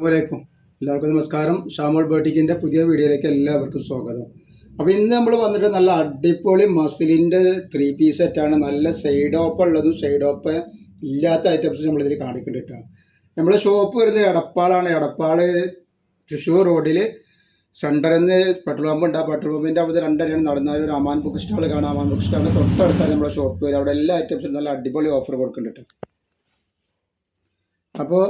അസ്സലാമലൈക്കും. എല്ലാവർക്കും നമസ്കാരം. ഷാമോൾ ബേട്ടിക്കിന്റെ പുതിയ വീഡിയോയിലേക്ക് എല്ലാവർക്കും സ്വാഗതം. അപ്പോൾ ഇന്ന് നമ്മൾ വന്നിട്ട് നല്ല അടിപൊളി മസിലിന്റെ ത്രീ പീസ് സെറ്റാണ് നല്ല സൈഡ് ഓപ്പ് ഉള്ളതും സൈഡ് ഓപ്പ് ഇല്ലാത്ത ഐറ്റംസ് നമ്മളിതിൽ കാണിക്കുന്നുണ്ട് നമ്മളെ ഷോപ്പ് വരുന്നത് എടപ്പാളാണ്. എടപ്പാൾ തൃശ്ശൂർ റോഡിൽ സെന്ററിൽ നിന്ന് പെട്രോൾ പമ്പ് ഉണ്ട്. ആ പെട്രോൾ പമ്പിന്റെ അവിടെ രണ്ടരയാണ് നടന്നാൽ ഒരു അമാൻ ബുക്ക് സ്റ്റാൾ കാണാം. അമാൻ ബുക്ക് സ്റ്റാളിന്റെ തൊട്ടടുത്താണ് നമ്മളെ ഷോപ്പ് വരും അവിടെ എല്ലാ ഐറ്റംസും നല്ല അടിപൊളി ഓഫർ കൊടുക്കുന്നുണ്ട് അപ്പോൾ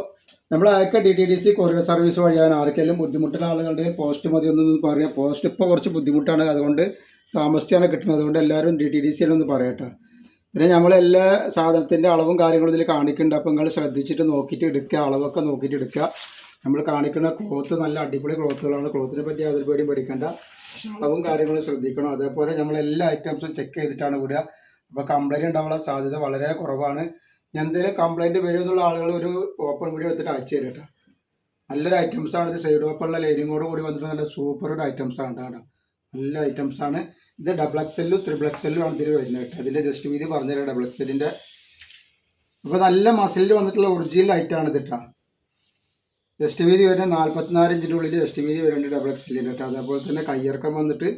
നമ്മൾ അയക്ക D T D C courier service വഴിയാണ് ആർക്കെങ്കിലും ബുദ്ധിമുട്ടുള്ള ആളുകളുടെ പോസ്റ്റ് മതി ഒന്നും പറയാം. പോസ്റ്റ് ഇപ്പോൾ കുറച്ച് ബുദ്ധിമുട്ടാണ്. അതുകൊണ്ട് താമസിച്ചാണ് കിട്ടുന്നത്. അതുകൊണ്ട് എല്ലാവരും ഡി ടി ഡി സിയിലൊന്ന് പറയട്ടെ പിന്നെ നമ്മൾ എല്ലാ സാധനത്തിന്റെ അളവും കാര്യങ്ങളും ഇതിൽ കാണിക്കുന്നുണ്ട്. അപ്പോൾ നിങ്ങൾ ശ്രദ്ധിച്ചിട്ട് നോക്കിയിട്ട് എടുക്കുക. അളവൊക്കെ നോക്കിയിട്ട് എടുക്കുക. നമ്മൾ കാണിക്കുന്ന ക്ലോത്ത് നല്ല അടിപൊളി ക്ലോത്തുകളാണ് ക്ലോത്തിനെ പറ്റി യാതൊരു പേടിയും പഠിക്കേണ്ട പക്ഷേ അളവും കാര്യങ്ങളും ശ്രദ്ധിക്കണം. അതേപോലെ നമ്മൾ എല്ലാ ഐറ്റംസും ചെക്ക് ചെയ്തിട്ടാണ് വിടുക. അപ്പോൾ കംപ്ലൈന്റ് ഉണ്ടാവാനുള്ള സാധ്യത വളരെ കുറവാണ്. ഞാൻ എന്തെങ്കിലും കംപ്ലൈന്റ് വരുമെന്നുള്ള ആളുകൾ ഒരു ഓപ്പൺ വീഡിയോ എടുത്തിട്ട് അയച്ചു തരും കേട്ടോ. നല്ലൊരു ഐറ്റംസ് ആണ് ഇത് സൈഡ് ഓപ്പണുള്ള ലൈനിങ്ങോട് കൂടി വന്നിട്ട് നല്ല സൂപ്പർ ഒരു ഐറ്റംസ് ആണ് കേട്ടോ. നല്ല ഐറ്റംസ് ആണ്. ഇത് ഡബിൾ എക്സെല്ലും ത്രിബിൾ എക്സെല്ലും ആണ് ഇതിൽ വരുന്നത് കേട്ടോ. അതിന്റെ ജസ്റ്റ് വീതി പറഞ്ഞുതരാം ഡബിൾ എക്സെല്ലിന്റെ അപ്പോൾ നല്ല മസിലിൽ വന്നിട്ടുള്ള ഒറിജിനൽ ഐറ്റമാണ് ഇത് ജസ്റ്റ് വീതി വരുന്നത് നാൽപ്പത്തിനാല് ഇഞ്ചിന്റെ ഉള്ളിൽ ജസ്റ്റ് വീതി വരുന്നുണ്ട് ഡബിൾ എക്സെല്ലിന്റെ കേട്ടോ. അതേപോലെ തന്നെ കയ്യിറക്കം വന്നിട്ട്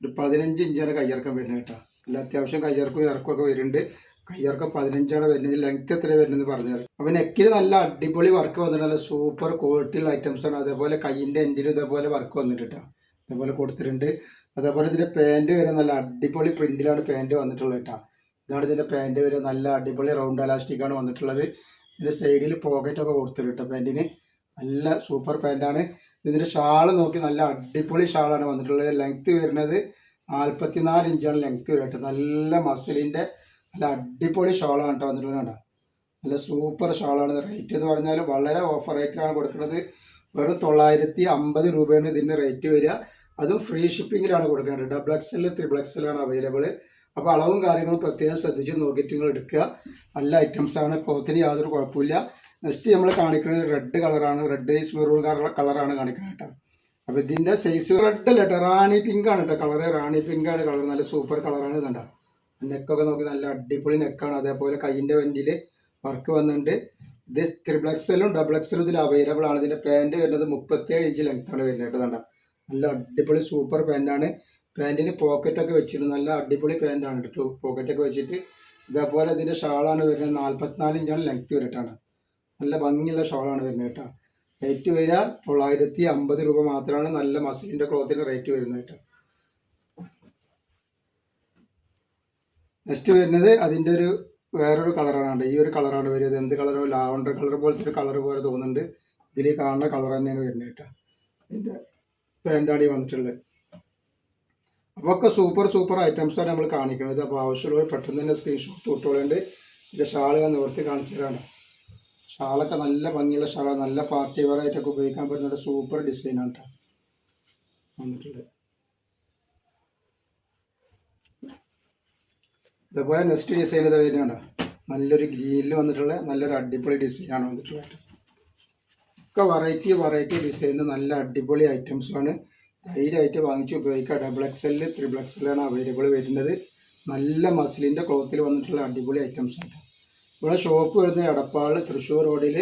ഒരു പതിനഞ്ച് ഇഞ്ചാണ് കയ്യിറക്കം വരുന്നത് കേട്ടോ. അല്ല അത്യാവശ്യം കയ്യിറക്കും ഇറക്കമൊക്കെ വരുന്നുണ്ട്. കയ്യിറക്കം പതിനഞ്ചാണ് വരുന്നത്. ലെങ്ത് എത്ര വരുന്നത് പറഞ്ഞത് അപ്പോൾ നെക്കിൽ നല്ല അടിപൊളി വർക്ക് വന്നിട്ട് നല്ല സൂപ്പർ ക്വാളിറ്റിയുള്ള ഐറ്റംസ് ആണ്. അതേപോലെ കയ്യിന്റെ എൻഡിലും ഇതേപോലെ വർക്ക് വന്നിട്ടുണ്ട് അതേപോലെ കൊടുത്തിട്ടുണ്ട്. അതേപോലെ ഇതിന്റെ പാന്റ് വരെ നല്ല അടിപൊളി പ്രിന്റിലാണ് പാന്റ് വന്നിട്ടുള്ളത് കേട്ടോ ഇതാണ് ഇതിന്റെ പാന്റ് വരെ നല്ല അടിപൊളി റൗണ്ട് ആണ് വന്നിട്ടുള്ളത്. ഇതിന്റെ സൈഡിൽ പോക്കറ്റൊക്കെ കൊടുത്തിട്ടുണ്ട് കേട്ടോ പാന്റിന് നല്ല സൂപ്പർ പാന്റാണ് ഇതിന്റെ ഷാൾ നോക്കി നല്ല അടിപൊളി ഷാളാണ് വന്നിട്ടുള്ളത്. ലെങ്ത് വരുന്നത് നാൽപ്പത്തിനാല് ഇഞ്ചാണ് ലെങ്ത് വരുന്നത് നല്ല മസിലിന്റെ നല്ല അടിപൊളി ഷോളാണ് കേട്ടോ വന്നിട്ടുള്ളത് കേട്ടോ നല്ല സൂപ്പർ ഷോളാണ് റേറ്റ് എന്ന് പറഞ്ഞാൽ വളരെ ഓഫർ റേറ്റിലാണ് കൊടുക്കുന്നത്. വെറും തൊള്ളായിരത്തി അമ്പത് രൂപയാണ് ഇതിന്റെ റേറ്റ് വരിക. അതും ഫ്രീ ഷിപ്പിങ്ങിലാണ് കൊടുക്കേണ്ടത് ഡബിൾ എക്സൽ ത്രിബിൾ എക്സലാണ് അവൈലബിൾ അപ്പോൾ അളവും കാര്യങ്ങളും പ്രത്യേകം ശ്രദ്ധിച്ച് നോക്കിയിട്ട് നിങ്ങൾ എടുക്കുക. നല്ല ഐറ്റംസ് ആണ്. ക്ലോത്തിന് യാതൊരു കുഴപ്പമില്ല നെക്സ്റ്റ് നമ്മൾ കാണിക്കുന്നത് റെഡ് കളറാണ് റെഡ് മെറൂൺ കളറാണ് കാണിക്കുന്നത് കേട്ടോ അപ്പോൾ ഇതിന്റെ സൈസ് റെഡ് അല്ല കേട്ടോ റാണി പിങ്ക് ആണ് കേട്ടോ കളർ റാണി പിങ്കാണ് കളർ നല്ല സൂപ്പർ കളറാണ് ഇതണ്ട? നെക്കൊക്കെ നോക്കി നല്ല അടിപൊളി നെക്കാണ്. അതേപോലെ കയ്യിന്റെ വണ്ടിയിൽ വർക്ക് വന്നിട്ടുണ്ട്. ഇത് ത്രിബിൾ എക്സലും ഡബിൾ എക്സലും ഇതിൽ അവൈലബിൾ ആണ്. ഇതിന്റെ പാന്റ് വരുന്നത് മുപ്പത്തേഴ് ഇഞ്ച് ലെങ്ത് ആണ് വരുന്നത് കേട്ടോ കണ്ട? നല്ല അടിപൊളി സൂപ്പർ പാന്റാണ് പാന്റിന് പോക്കറ്റൊക്കെ വെച്ചിട്ട് നല്ല അടിപൊളി പാന്റാണ് കേട്ടോ. പോക്കറ്റൊക്കെ വെച്ചിട്ട് ഇതേപോലെ ഇതിന്റെ ഷാളാണ് വരുന്നത്. നാൽപ്പത്തിനാല് ഇഞ്ചാണ് ലെങ്ത് വരട്ടാണ് നല്ല ഭംഗിയുള്ള ഷാളാണ് വരുന്നത് കേട്ടോ. റേറ്റ് വരിക തൊള്ളായിരത്തി അമ്പത് രൂപ മാത്രമാണ് നല്ല മസിലിന്റെ ക്ലോത്തിന് റേറ്റ് വരുന്നത് കേട്ടോ. നെക്സ്റ്റ് വരുന്നത് അതിന്റെ ഒരു വേറൊരു കളറാണ്. ഈ ഒരു കളറാണ് വരുന്നത് എന്ത് കളറോ ലാവണ്ടർ കളർ പോലത്തെ ഒരു കളർ പോലെ തോന്നുന്നുണ്ട്. ഇതിൽ കാണുന്ന കളർ തന്നെയാണ് വരുന്നത് കേട്ടോ. ഇതിന്റെ പാന്റാണ് ഈ വന്നിട്ടുള്ളത്. അപ്പോൾ ഒക്കെ സൂപ്പർ സൂപ്പർ ഐറ്റംസാണ് നമ്മൾ കാണിക്കുന്നത്. അപ്പോൾ ആവശ്യമുള്ളവർ പെട്ടെന്ന് തന്നെ സ്ക്രീൻഷോട്ട് തൊട്ടുകൊണ്ട് ഇതിന്റെ ഷാൾ ഞാൻ നിവർത്തി കാണിച്ചു തരാണ്. ഷാളൊക്കെ നല്ല ഭംഗിയുള്ള ഷാളാണ് നല്ല പാർട്ടി വെയർ ആയിട്ടൊക്കെ ഉപയോഗിക്കാൻ പറ്റുന്ന ഒരു സൂപ്പർ ഡിസൈനാണ് കേട്ടോ. വന്നിട്ടുള്ളത്. ഇതേപോലെ നെക്സ്റ്റ് ഡിസൈൻ ഇത് വരുന്നുണ്ട് നല്ലൊരു ഗ്രീനിൽ വന്നിട്ടുള്ള നല്ലൊരു അടിപൊളി ഡിസൈനാണ് വന്നിട്ടുള്ളത്. ഒക്കെ വെറൈറ്റി വെറൈറ്റി ഡിസൈൻ നല്ല അടിപൊളി ഐറ്റംസുമാണ് ധൈര്യമായിട്ട് വാങ്ങിച്ച് ഉപയോഗിക്കുക ഡബിൾ എക്സെൽ ത്രിബിൾ എക്സലാണ് അവൈലബിൾ വരുന്നത്. നല്ല മസിലിന്റെ ക്ലോത്തിൽ വന്നിട്ടുള്ള അടിപൊളി ഐറ്റംസ് ആണ്. ഇവിടെ ഷോപ്പ് വരുന്നത് എടപ്പാൾ തൃശ്ശൂർ റോഡിൽ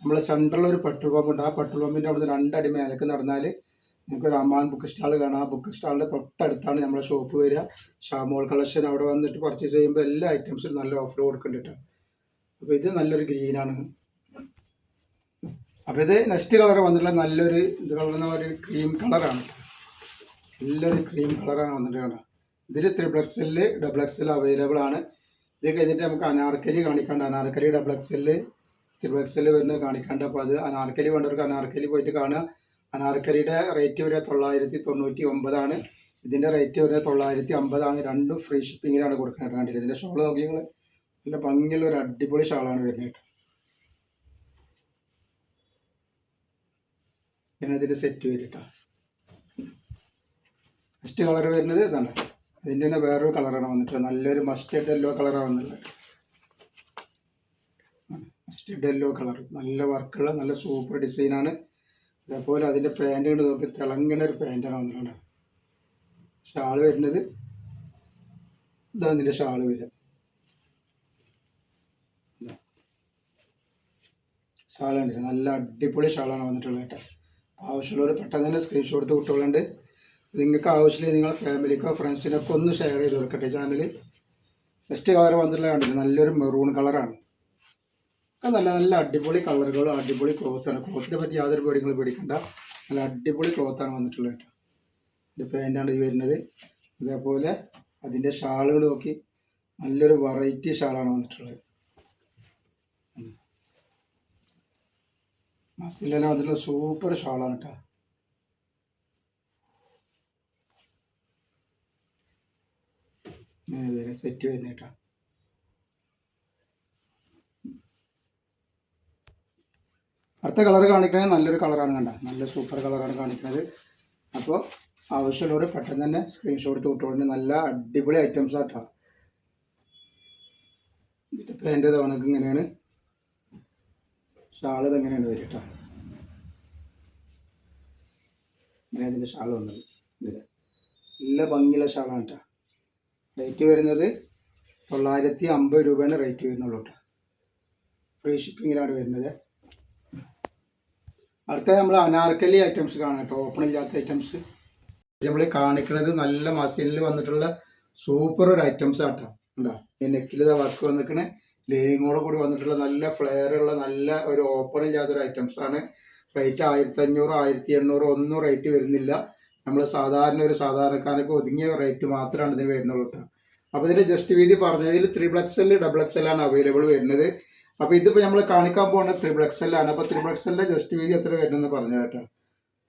നമ്മൾ സെൻട്രലിൽ ഒരു പെട്രോൾ പമ്പ് ഉണ്ട്. ആ പെട്രോൾ പമ്പിന്റെ അവിടുന്ന് രണ്ടടി മേലേക്ക് നടന്നാൽ നിങ്ങൾക്ക് ഒരു ബുക്ക് സ്റ്റാൾ കാണാം. ആ ബുക്ക് സ്റ്റാളിന്റെ തൊട്ടടുത്താണ് നമ്മുടെ ഷോപ്പ് വരിക. ഷാമോൾ കളക്ഷൻ അവിടെ വന്നിട്ട് പർച്ചേസ് ചെയ്യുമ്പോൾ എല്ലാ ഐറ്റംസും നല്ല ഓഫർ കൊടുക്കുന്നുണ്ട് അപ്പോൾ ഇത് നല്ലൊരു ഗ്രീനാണ് അപ്പോൾ ഇത് നെക്സ്റ്റ് കളർ വന്നിട്ടുള്ള നല്ലൊരു ഇത് കളർന്ന ഒരു ക്രീം കളറാണ് നല്ലൊരു ക്രീം കളറാണ് വന്നിട്ട് കാണാം. ഇതിൽ triple XL double XL available ആണ്. ഇത് കഴിഞ്ഞിട്ട് നമുക്ക് Anarkali കാണിക്കാണ്ട്. Anarkali double XL triple XL വരുന്നത് കാണിക്കാണ്ട്. അപ്പോൾ അത് അനാർക്കലി വേണ്ടവർക്ക് അനാർക്കലി പോയിട്ട് കാണുക അനാർക്കലിയുടെ റേറ്റ് വരെ തൊള്ളായിരത്തി തൊണ്ണൂറ്റി ഒമ്പതാണ് ഇതിന്റെ റേറ്റ് വരെ തൊള്ളായിരത്തി അമ്പതാണ് രണ്ടും ഫ്രീ ഷിപ്പിങ്ങിലാണ് കൊടുക്കുന്നത് കണ്ടില്ല? ഇതിന്റെ ഷോൾ നോക്കി നിങ്ങൾ നല്ല ഭംഗിയുള്ള ഒരു അടിപൊളി ഷാളാണ് വരുന്നത് കേട്ടോ. പിന്നെ ഇതിന്റെ സെറ്റ് വരിട്ടാ നെക്സ്റ്റ് കളർ വരുന്നത് ഇതാണ്. അതിന്റെ തന്നെ വേറൊരു കളറാണ് വന്നിട്ട് നല്ലൊരു മസ്റ്റേഡ് യെല്ലോ കളറാണ് വന്നിട്ടുള്ളത്. മസ്റ്റേഡ് യെല്ലോ കളർ നല്ല വർക്കുള്ള നല്ല സൂപ്പർ ഡിസൈനാണ് അതേപോലെ അതിന്റെ പാന്റ് കൊണ്ട് നോക്കി തിളങ്ങണ ഒരു പാന്റാണ് വന്നിട്ടുണ്ട് ഷാൾ വരുന്നത് ഇതാണ് ഇതിന്റെ ഷാൾ വരിക. ഷാളുണ്ട് നല്ല അടിപൊളി ഷാളാണ് വന്നിട്ടുള്ളത് കേട്ടോ. ആവശ്യമുള്ളവർ പെട്ടെന്ന് തന്നെ സ്ക്രീൻഷോട്ട് എടുത്ത് വിട്ടോളുണ്ട് നിങ്ങൾക്ക് ആവശ്യമില്ല നിങ്ങളെ ഫാമിലിക്കോ ഫ്രണ്ട്സിനൊക്കെ ഒന്ന് ഷെയർ ചെയ്ത് കൊടുക്കട്ടെ ചാനൽ നെക്സ്റ്റ് കളർ വന്നിട്ടുള്ള കണ്ടില്ല? നല്ലൊരു മെറൂൺ കളറാണ് നല്ല നല്ല അടിപൊളി കളറുകളും അടിപൊളി ക്ലോത്താണ് ക്ലോത്തിനെ പറ്റി യാതൊരു പേടികളും പേടിക്കണ്ട. നല്ല അടിപൊളി ക്ലോത്താണ് വന്നിട്ടുള്ളത് കേട്ടോ. ഇത് പാന്റാണ് ഇത് വരുന്നത്. അതേപോലെ അതിന്റെ ഷാളുകൾ നോക്കി നല്ലൊരു വെറൈറ്റി ഷാളാണ് വന്നിട്ടുള്ളത്. മസിലെല്ലാം വന്നിട്ടുള്ള സൂപ്പർ ഷാളാണ് കേട്ടോ. സെറ്റ് വരുന്നേട്ടാ അടുത്ത കളർ കാണിക്കണേ നല്ലൊരു കളറാണ് കണ്ട. നല്ല സൂപ്പർ കളറാണ് കാണിക്കുന്നത്. അപ്പോൾ ആവശ്യമുള്ളവർ പെട്ടെന്ന് തന്നെ സ്ക്രീൻഷോട്ട് എടുത്ത് വിട്ടോണ്ട് നല്ല അടിപൊളി ഐറ്റംസ് ആട്ടോ ഇതിപ്പോൾ എന്റെ തവണക്ക് ഇങ്ങനെയാണ്. ഷാൾ ഇതെങ്ങനെയാണ് വരിക കേട്ടോ ഇങ്ങനെ ഇതിന്റെ ഷാൾ വന്നത്. ഇതിൽ നല്ല ഭംഗിയുള്ള ഷാളാണ് കേട്ടോ റേറ്റ് വരുന്നത് തൊള്ളായിരത്തി അമ്പത് രൂപയാണ് റേറ്റ് വരുന്നുള്ളൂ കേട്ടോ ഫ്രീ ഷിപ്പിങ്ങിലാണ് വരുന്നത്. അടുത്ത നമ്മൾ അനാർക്കലി ഐറ്റംസ് കാണാം കേട്ടോ. ഓപ്പൺ ഇല്ലാത്ത ഐറ്റംസ്. നമ്മൾ കാണിക്കുന്നത് നല്ല മസിനിൽ വന്നിട്ടുള്ള സൂപ്പർ ഒരു ഐറ്റംസ് ആട്ടോ ഉണ്ടോ ഈ നെക്കിൽ വർക്ക് വന്നിക്കണ. ലേനിങ്ങോട് കൂടി വന്നിട്ടുള്ള നല്ല ഫ്ലെയർ ഉള്ള നല്ല ഒരു ഓപ്പൺ ഇല്ലാത്ത ഒരു ഐറ്റംസ് ആണ്. റേറ്റ് ആയിരത്തി അഞ്ഞൂറ് ആയിരത്തി എണ്ണൂറ് ഒന്നും റേറ്റ് വരുന്നില്ല. നമ്മൾ സാധാരണ ഒരു സാധാരണക്കാരൊക്കെ ഒതുങ്ങിയ റേറ്റ് മാത്രമാണ് ഇതിന് വരുന്നുള്ളൂ കേട്ടോ. അപ്പോൾ ഇതിന്റെ ജസ്റ്റ് വീതി പറഞ്ഞതിൽ three X L double X ആണ് അവൈലബിൾ വരുന്നത്. അപ്പോൾ ഇതിപ്പോൾ നമ്മൾ കാണിക്കാൻ പോകുന്ന ത്രിപിൾ ആണ്. അപ്പോൾ ത്രിപിൾ എക്സ് എല്ലിന്റെ ജസ്റ്റ് വീതി എത്ര വരുന്നെന്ന് പറഞ്ഞു കേട്ടോ.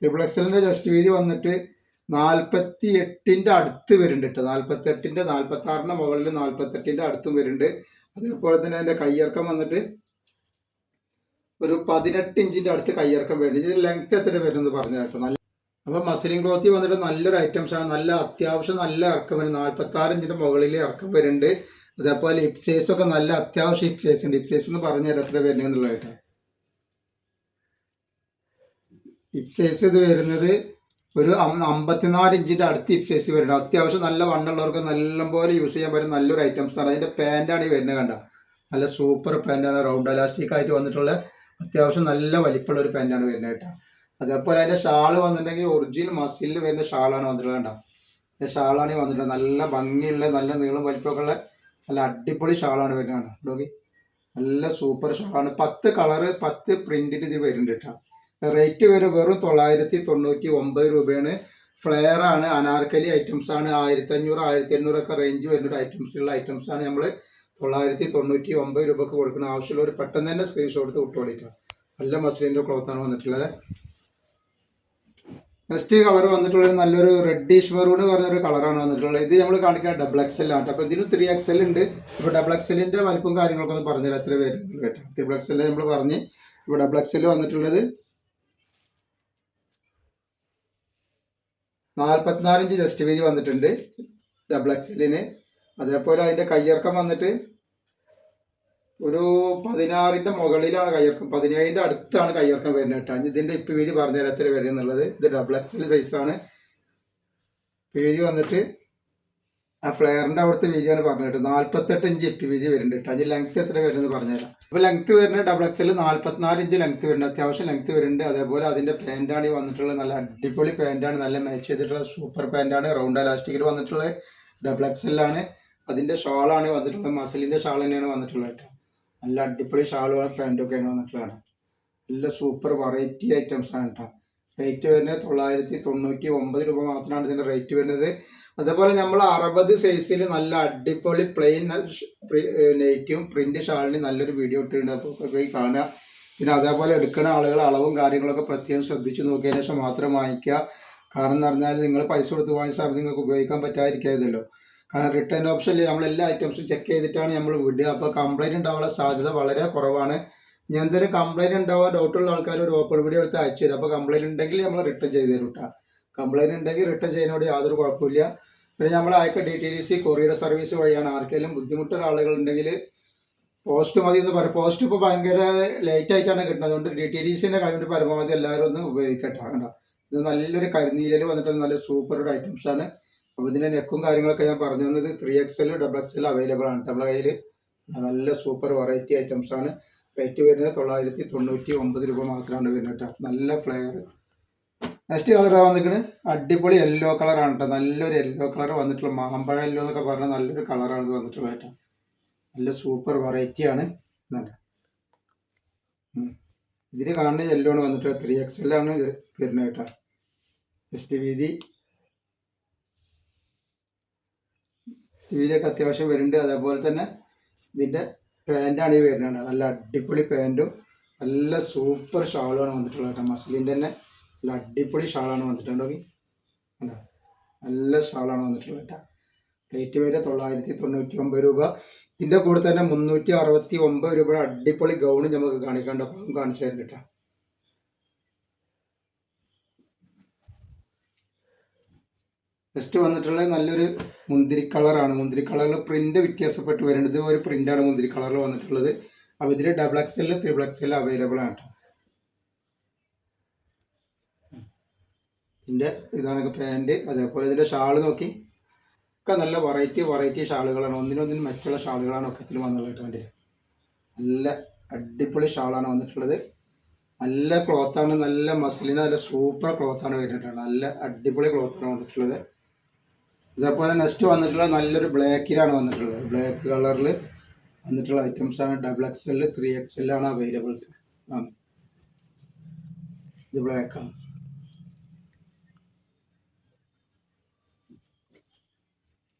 ത്രിപിൾ എക്സ് എല്ലിന്റെ ജസ്റ്റ് വീതി വന്നിട്ട് നാൽപ്പത്തി എട്ടിന്റെ അടുത്ത് വരുന്നുണ്ട് കേട്ടോ. നാൽപ്പത്തി എട്ടിന്റെ നാൽപ്പത്തി ആറിന്റെ മുകളിൽ നാൽപ്പത്തെട്ടിന്റെ അടുത്തും വരുന്നുണ്ട്. അതേപോലെ തന്നെ അതിന്റെ കയ്യിറക്കം വന്നിട്ട് ഒരു പതിനെട്ട് ഇഞ്ചിന്റെ അടുത്ത് കയ്യിറക്കം വരുന്നുണ്ട്. ഇതിന്റെ ലെങ്ത് എത്ര വരുന്നത് പറഞ്ഞു കേട്ടോ. നല്ല അപ്പോൾ മസിലിംഗ് ക്ലോത്തി വന്നിട്ട് നല്ലൊരു ഐറ്റംസ് ആണ്. നല്ല അത്യാവശ്യം നല്ല ഇറക്കം വരും. നാൽപ്പത്തി ആറ് ഇഞ്ചിന്റെ മുകളിൽ ഇറക്കം വരുന്നുണ്ട്. അതേപോലെ ഇപ്സേസ് ഒക്കെ നല്ല അത്യാവശ്യം ഇപ്സേസ് സൈസ് ഉണ്ട്. ഇപ്സേസ് സൈസ് എന്ന് പറഞ്ഞാൽ എത്ര വരുന്നത് ഇപ്സേസ് ഇത് വരുന്നത് ഒരു അമ്പത്തിനാല് ഇഞ്ചിന്റെ അടുത്ത് ഇപ്സേസ് വരുന്നത് അത്യാവശ്യം നല്ല വണ്ണുള്ളവർക്ക് നല്ലപോലെ യൂസ് ചെയ്യാൻ പറ്റുന്ന നല്ലൊരു ഐറ്റംസ് ആണ്. അതിന്റെ പാന്റാണ് ഈ വരുന്നത് കണ്ട. നല്ല സൂപ്പർ പാന്റാണ് റൗണ്ട് അലാസ്റ്റിക് ആയിട്ട് വന്നിട്ടുള്ള അത്യാവശ്യം നല്ല വലിപ്പമുള്ള ഒരു പാന്റാണ് വരുന്നത് കേട്ടോ. അതേപോലെ അതിന്റെ ഷാൾ വന്നിട്ടുണ്ടെങ്കിൽ ഒറിജിനൽ മസിലിൽ വരുന്ന ഷാളാണ് വന്നിട്ടുള്ളത് കണ്ട. ഷാളാണ് വന്നിട്ടുള്ളത്. നല്ല ഭംഗിയുള്ള നല്ല നീളം വലിപ്പമൊക്കെ ഉള്ള നല്ല അടിപൊളി ഷാളാണ് വരുന്നത് നോക്കി നല്ല സൂപ്പർ ഷാളാണ് പത്ത് കളറ് പത്ത് പ്രിന്റിൽ ഇത് വരുന്നുണ്ട് കേട്ടോ. റേറ്റ് വരും വെറും തൊള്ളായിരത്തി തൊണ്ണൂറ്റി ഒമ്പത് രൂപയാണ്. ഫ്ലെയർ ആണ് അനാർക്കലി ഐറ്റംസ് ആണ് ആയിരത്തി അഞ്ഞൂറ് ആയിരത്തി എണ്ണൂറൊക്കെ റേഞ്ച് വരുന്ന ഉള്ള ഐറ്റംസ് ആണ് നമ്മൾ തൊള്ളായിരത്തി തൊണ്ണൂറ്റി ഒമ്പത് രൂപക്ക് കൊടുക്കുന്ന ആവശ്യമുള്ളവർ പെട്ടെന്ന് തന്നെ സ്ക്രീൻഷോട്ട് എടുത്ത് വിട്ടുകൊടുക്കുക നല്ല മസ്ലിന്റെ ക്ലോത്താണ് വന്നിട്ടുള്ളത്. നെക്സ്റ്റ് കളർ വന്നിട്ടുള്ള നല്ലൊരു റെഡിഷ് മെറൂൺ പറഞ്ഞൊരു കളറാണ് വന്നിട്ടുള്ളത്. ഇത് നമ്മൾ കാണിക്കുന്ന ഡബിൾ എക്സൽ ആണ്. അപ്പോൾ ഇതിന് ത്രീ എക്സൽ ഉണ്ട്. ഇപ്പൊ ഡബിൾ എക്സലിന്റെ വലിപ്പം കാര്യങ്ങളൊക്കെ ഒന്ന് പറഞ്ഞുതരാം. എത്ര പേര് കേട്ടോ? ത്രിബിൾ എക്സൽ നമ്മൾ പറഞ്ഞ് ഇപ്പൊ ഡബിൾ എക്സൽ വന്നിട്ടുള്ളത് നാൽപ്പത്തിനാല് ഇഞ്ച് ജസ്റ്റ് വീതി വന്നിട്ടുണ്ട് ഡബിൾ എക്സലിന് അതേപോലെ അതിന്റെ കയ്യിറക്കം വന്നിട്ട് ഒരു പതിനാറിന്റെ മുകളിലാണ് കയ്യിറക്കം പതിനേഴിന്റെ അടുത്താണ് കയ്യിറക്കം വരുന്നത് കേട്ടോ. ഇതിന്റെ ഇപ്പം വീതി പറഞ്ഞുതരാം എത്ര വരും എന്നുള്ളത്. ഇത് ഡബിൾ എക്സൽ സൈസാണ് വീതി വന്നിട്ട് ആ ഫ്ലെയറിന്റെ അവിടുത്തെ വീതിയാണ് പറഞ്ഞിട്ട് നാൽപ്പത്തെട്ട് ഇഞ്ച് ഇപ്പി വീതി വരുന്നുണ്ട് കേട്ടോ. അതിന് ലെങ്ത് എത്ര വരുന്നത് പറഞ്ഞുതരാം അപ്പോൾ ലെങ്ത് വരുന്നത് ഡബിൾ എക്സൽ നാൽപ്പത്തിനാല് ഇഞ്ച് ലെങ്ത് വരുന്നുണ്ട്. അത്യാവശ്യം ലെങ്ത് വരുന്നുണ്ട്. അതേപോലെ അതിന്റെ പാന്റാണ് ഈ വന്നിട്ടുള്ളത് നല്ല അടിപൊളി പാന്റാണ് നല്ല മാച്ച് ചെയ്തിട്ടുള്ള സൂപ്പർ പാന്റാണ് റൗണ്ട് അലാസ്റ്റിക്കിൽ വന്നിട്ടുള്ളത് ഡബിൾ എക്സലാണ് അതിന്റെ ഷാളാണ് വന്നിട്ടുള്ളത് മസിലിന്റെ ഷാൾ തന്നെയാണ് വന്നിട്ടുള്ളത് കേട്ടോ. നല്ല അടിപൊളി ഷാളുകളും പാന്റൊക്കെയാണ് വന്നിട്ടുള്ളത് നല്ല സൂപ്പർ വെറൈറ്റി ഐറ്റംസ് ആണ് കേട്ടോ റേറ്റ് വരുന്നത് തൊള്ളായിരത്തി തൊണ്ണൂറ്റി ഒമ്പത് രൂപ മാത്രമാണ് ഇതിന്റെ റേറ്റ് വരുന്നത്. അതേപോലെ നമ്മൾ അറുപത് സൈസിൽ നല്ല അടിപൊളി പ്ലെയിൻ നെയ്റ്റും പ്രിന്റ് ഷാളിന് നല്ലൊരു വീഡിയോ ഇട്ടിട്ടുണ്ട്. അപ്പോൾ പോയി കാണുക. പിന്നെ അതേപോലെ എടുക്കുന്ന ആളുകൾ അളവും കാര്യങ്ങളൊക്കെ പ്രത്യേകം ശ്രദ്ധിച്ചു നോക്കിയതിന് ശേഷം മാത്രം വാങ്ങിക്കുക. കാരണം എന്ന് പറഞ്ഞാൽ നിങ്ങൾ പൈസ കൊടുത്ത് വാങ്ങിച്ച സാധനം നിങ്ങൾക്ക് ഉപയോഗിക്കാൻ പറ്റാതിരിക്കാതല്ലോ കാരണം റിട്ടേൺ ഓപ്ഷനിൽ നമ്മൾ എല്ലാ ഐറ്റംസും ചെക്ക് ചെയ്തിട്ടാണ് നമ്മൾ വിടുക. അപ്പോൾ കംപ്ലൈന്റ് ഉണ്ടാവാനുള്ള സാധ്യത വളരെ കുറവാണ്. ഞാൻ എന്തെങ്കിലും കംപ്ലൈന്റ് ഉണ്ടാവാൻ ഡൗട്ടുള്ള ആൾക്കാർ ഒരു ഓപ്പൺ വീഡിയോ എടുത്ത് അയച്ചു തരും. അപ്പോൾ കംപ്ലൈന്റ് ഉണ്ടെങ്കിൽ നമ്മൾ റിട്ടേൺ ചെയ്ത് തരും കേട്ടോ കംപ്ലൈന്റ് ഉണ്ടെങ്കിൽ റിട്ടേൺ ചെയ്യുന്നതോട് യാതൊരു കുഴപ്പമില്ല. പിന്നെ നമ്മൾ അയക്ക D T D C courier service വഴിയാണ് ആർക്കെങ്കിലും ബുദ്ധിമുട്ടുള്ള ആളുകളുണ്ടെങ്കിൽ പോസ്റ്റ് മതി എന്ന് പറയും. പോസ്റ്റ് ഇപ്പോൾ ഭയങ്കര ലേറ്റ് ആയിട്ടാണ് കിട്ടുന്നത്. അതുകൊണ്ട് ഡി ടി ഡി സിന്റെ കഴിഞ്ഞിട്ട് പരമാവധി എല്ലാവരും ഒന്ന് ഉപയോഗിക്കട്ടെ. കേട്ടോ ഇത് നല്ലൊരു കരിനീലയിൽ വന്നിട്ട് നല്ല സൂപ്പർ ഒരു ഐറ്റംസ് ആണ്. അപ്പോൾ ഇതിന്റെ നെക്കും കാര്യങ്ങളൊക്കെ ഞാൻ പറഞ്ഞു തന്നത് three X L double X L available ആണ്. നമ്മുടെ കയ്യിൽ നല്ല സൂപ്പർ വെറൈറ്റി ഐറ്റംസ് ആണ്. റേറ്റ് വരുന്നത് തൊള്ളായിരത്തി തൊണ്ണൂറ്റി ഒമ്പത് രൂപ മാത്രമാണ് വരുന്നത് കേട്ടോ. നല്ല ഫ്ലെയർ നെക്സ്റ്റ് കളറാണ് വന്നിരിക്കുന്നത് അടിപൊളി യെല്ലോ കളറാണ് കേട്ടോ. നല്ലൊരു യെല്ലോ കളർ വന്നിട്ടുള്ള മാമ്പഴ യെല്ലോ എന്നൊക്കെ പറഞ്ഞാൽ നല്ലൊരു കളറാണ് ഇത് വന്നിട്ടുള്ളത് കേട്ടോ. നല്ല സൂപ്പർ വെറൈറ്റി ആണ്. ഇതിന് കാണുന്ന യെല്ലോ ആണ് വന്നിട്ടുള്ളത്. ത്രീ എക്സ് എൽ ആണ് വരുന്നത് കേട്ടോ. ജസ്റ്റ് വീതി വീതിയൊക്കെ അത്യാവശ്യം വരുന്നുണ്ട്. അതേപോലെ തന്നെ ഇതിന്റെ പാന്റാണ് ഈ വരുന്നത്. നല്ല അടിപൊളി പാന്റും നല്ല സൂപ്പർ ഷാളുമാണ് വന്നിട്ടുള്ളത് കേട്ടോ. മസ്ലിന്റെ തന്നെ നല്ല അടിപൊളി ഷാളാണ് വന്നിട്ടുണ്ടെങ്കിൽ കണ്ടോ നല്ല ഷാളാണ് വന്നിട്ടുള്ളത് കേട്ടോ. റേറ്റ് വരെ തൊള്ളായിരത്തി തൊണ്ണൂറ്റി ഒമ്പത് രൂപ. ഇതിന്റെ കൂടെ തന്നെ മുന്നൂറ്റി അറുപത്തി ഒമ്പത് രൂപയുടെ അടിപൊളി ഗൗണും നമുക്ക് കാണിക്കേണ്ട കാണിച്ചു തരുന്നുണ്ട് കേട്ടോ. നെക്സ്റ്റ് വന്നിട്ടുള്ള നല്ലൊരു മുന്തിരി കളറാണ് മുന്തിരി കളറിൽ പ്രിന്റ് വ്യത്യാസപ്പെട്ട് വരേണ്ടത് ഒരു പ്രിന്റാണ് മുന്തിരി കളറിൽ വന്നിട്ടുള്ളത്. അപ്പോൾ ഇതിൽ double X L triple X available ആണ് ഇതിന്റെ ഇതാണ് പാന്റ് അതേപോലെ ഇതിന്റെ ഷാൾ നോക്കി. ഒക്കെ നല്ല വെറൈറ്റി വെറൈറ്റി ഷാളുകളാണ് ഒന്നിനൊന്നിനും മെച്ചുള്ള ഷാളുകളാണ് ഒക്കെ വന്നുള്ളത് കേട്ടോ വേണ്ടി നല്ല അടിപൊളി ഷാളാണ് വന്നിട്ടുള്ളത്. നല്ല ക്ലോത്താണ് നല്ല മസിലിന് നല്ല സൂപ്പർ ക്ലോത്താണ് വരുന്നിട്ടുള്ളത് നല്ല അടിപൊളി ക്ലോത്താണ് വന്നിട്ടുള്ളത്. ഇതേപോലെ നെക്സ്റ്റ് വന്നിട്ടുള്ള നല്ലൊരു ബ്ലാക്കിലാണ് വന്നിട്ടുള്ളത്. ബ്ലാക്ക് കളറിൽ വന്നിട്ടുള്ള ഐറ്റംസ് ആണ് double X L three X L ആണ് അവൈലബിൾ ഇത് ബ്ലാക്ക് ആണ്.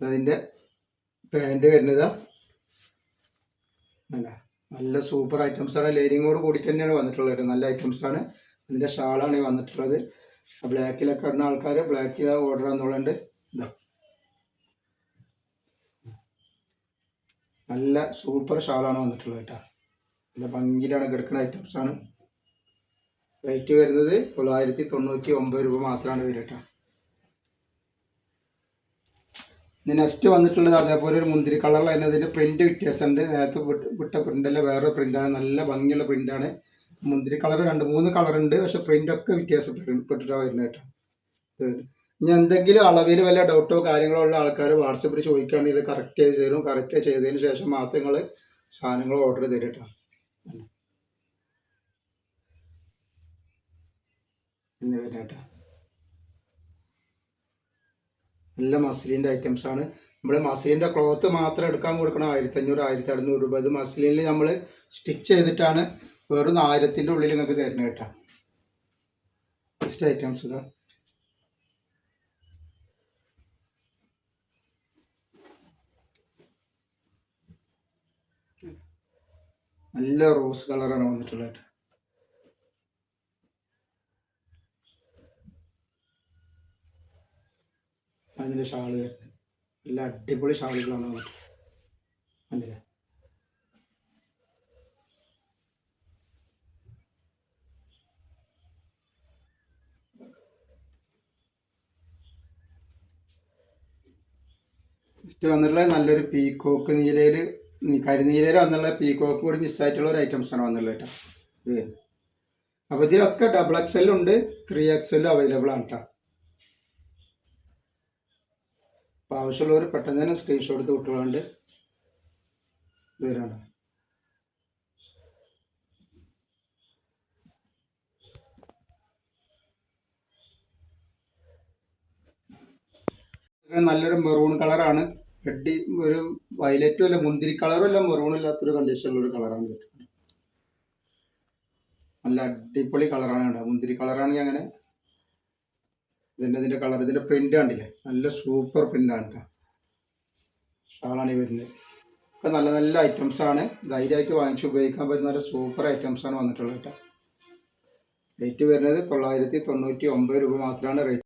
അതിന്റെ പാന്റ് വരുന്നത് അല്ല നല്ല സൂപ്പർ ഐറ്റംസ് ആണ്. ലേരിങ്ങോട് കൂടി തന്നെയാണ് വന്നിട്ടുള്ളത് നല്ല ഐറ്റംസ് ആണ്. അതിന്റെ ഷാളാണ് വന്നിട്ടുള്ളത്. ബ്ലാക്കിലൊക്കെ ഇടുന്ന ആൾക്കാർ ബ്ലാക്കിൽ ഓർഡർ എന്നുള്ളത് ഇതാ നല്ല സൂപ്പർ ഷാളാണ് വന്നിട്ടുള്ളത് കേട്ടോ. നല്ല ഭംഗിയിലാണ് കിടക്കുന്ന ഐറ്റംസ് ആണ്. റേറ്റ് വരുന്നത് തൊള്ളായിരത്തി തൊണ്ണൂറ്റി ഒമ്പത് രൂപ മാത്രമാണ് വരിക കേട്ടോ. ഇനി നെക്സ്റ്റ് വന്നിട്ടുള്ളത് അതേപോലെ ഒരു മുന്തിരി കളറിൽ അതിന്റെ പ്രിന്റ് വ്യത്യാസമുണ്ട് നേരത്തെ വിട്ട- പ്രിന്റല്ല വേറെ പ്രിന്റാണ് നല്ല ഭംഗിയുള്ള പ്രിന്റാണ് മുന്തിരി കളർ രണ്ട് മൂന്ന് കളർ ഉണ്ട്. പക്ഷെ പ്രിന്റൊക്കെ വ്യത്യാസപ്പെട്ടിട്ടാണ് വരുന്നത് കേട്ടോ. ഇനി എന്തെങ്കിലും അളവിൽ വല്ല ഡൗട്ടോ കാര്യങ്ങളോ ഉള്ള ആൾക്കാർ വാട്സപ്പിൽ ചോദിക്കുകയാണെങ്കിൽ കറക്റ്റ് ചെയ്ത് തരും കറക്റ്റ് ചെയ്തതിന് ശേഷം മാത്രം നിങ്ങൾ സാധനങ്ങൾ ഓർഡർ തരും കേട്ടോ പിന്നെ വരാം കേട്ടോ നല്ല മസ്ലിന്റെ ഐറ്റംസ് ആണ്. നമ്മൾ മസ്ലിന്റെ ക്ലോത്ത് മാത്രം എടുക്കാൻ കൊടുക്കണം ആയിരത്തി അഞ്ഞൂറ് ആയിരത്തി അറുന്നൂറ് രൂപ. ഇത് മസ്ലിനിൽ നമ്മൾ സ്റ്റിച്ച് ചെയ്തിട്ടാണ് വെറും ആയിരത്തിന്റെ ഉള്ളിൽ നിങ്ങൾക്ക് തരുന്നത് കേട്ടോ ഐറ്റംസ് ഇതാ. നല്ല റോസ് കളറാണ് വന്നിട്ടുള്ളത് അതിന്റെ ഷാൾ നല്ല അടിപൊളി ഷാളുകളാണ് വന്നിട്ടുള്ളത്. നെക്സ്റ്റ് വന്നിട്ടുള്ള നല്ലൊരു പീക്കോക്ക് നീലയിൽ കരിനീലയിൽ വന്നുള്ള പീക്കോക്ക് കൂടി മിസ്സായിട്ടുള്ള ഒരു ഐറ്റംസ് ആണ് വന്നുള്ളത് കേട്ടോ. ഇത്. അപ്പോൾ ഇതിലൊക്കെ ഡബിൾ എക്സ് എൽ ഉണ്ട് ത്രീ എക്സ് എൽ അവൈലബിൾ ആണ് കേട്ടോ ആവശ്യമുള്ളവർ പെട്ടെന്ന് തന്നെ സ്ക്രീൻഷോട്ട് എടുത്ത് വിട്ടുകൊണ്ട് വരാണ്. ഇത് നല്ലൊരു മെറൂൺ കളറാണ് റെഡ് ഒരു വയലറ്റും അല്ല മുന്തിരി കളറും അല്ല മെറൂൺ ഇല്ലാത്തൊരു കണ്ടീഷനുള്ള ഒരു കളറാണ്. നല്ല അടിപൊളി കളറാണ് കേട്ടോ. മുന്തിരി കളറാണെങ്കിൽ അങ്ങനെ ഇതിന്റെ ഇതിന്റെ കളർ ഇതിന്റെ പ്രിന്റ് കണ്ടില്ലേ? നല്ല സൂപ്പർ പ്രിന്റ് ആണ് കേട്ടോ ഷാളാണ് ഈ വരുന്നത്. ഒക്കെ നല്ല നല്ല ഐറ്റംസ് ആണ്. ധൈര്യമായിട്ട് വാങ്ങിച്ച് ഉപയോഗിക്കാൻ പറ്റുന്ന നല്ല സൂപ്പർ ഐറ്റംസ് ആണ് വന്നിട്ടുള്ളത് കേട്ടോ റേറ്റ് വരുന്നത് തൊള്ളായിരത്തി തൊണ്ണൂറ്റി ഒമ്പത് രൂപ മാത്രമാണ് റേറ്റ്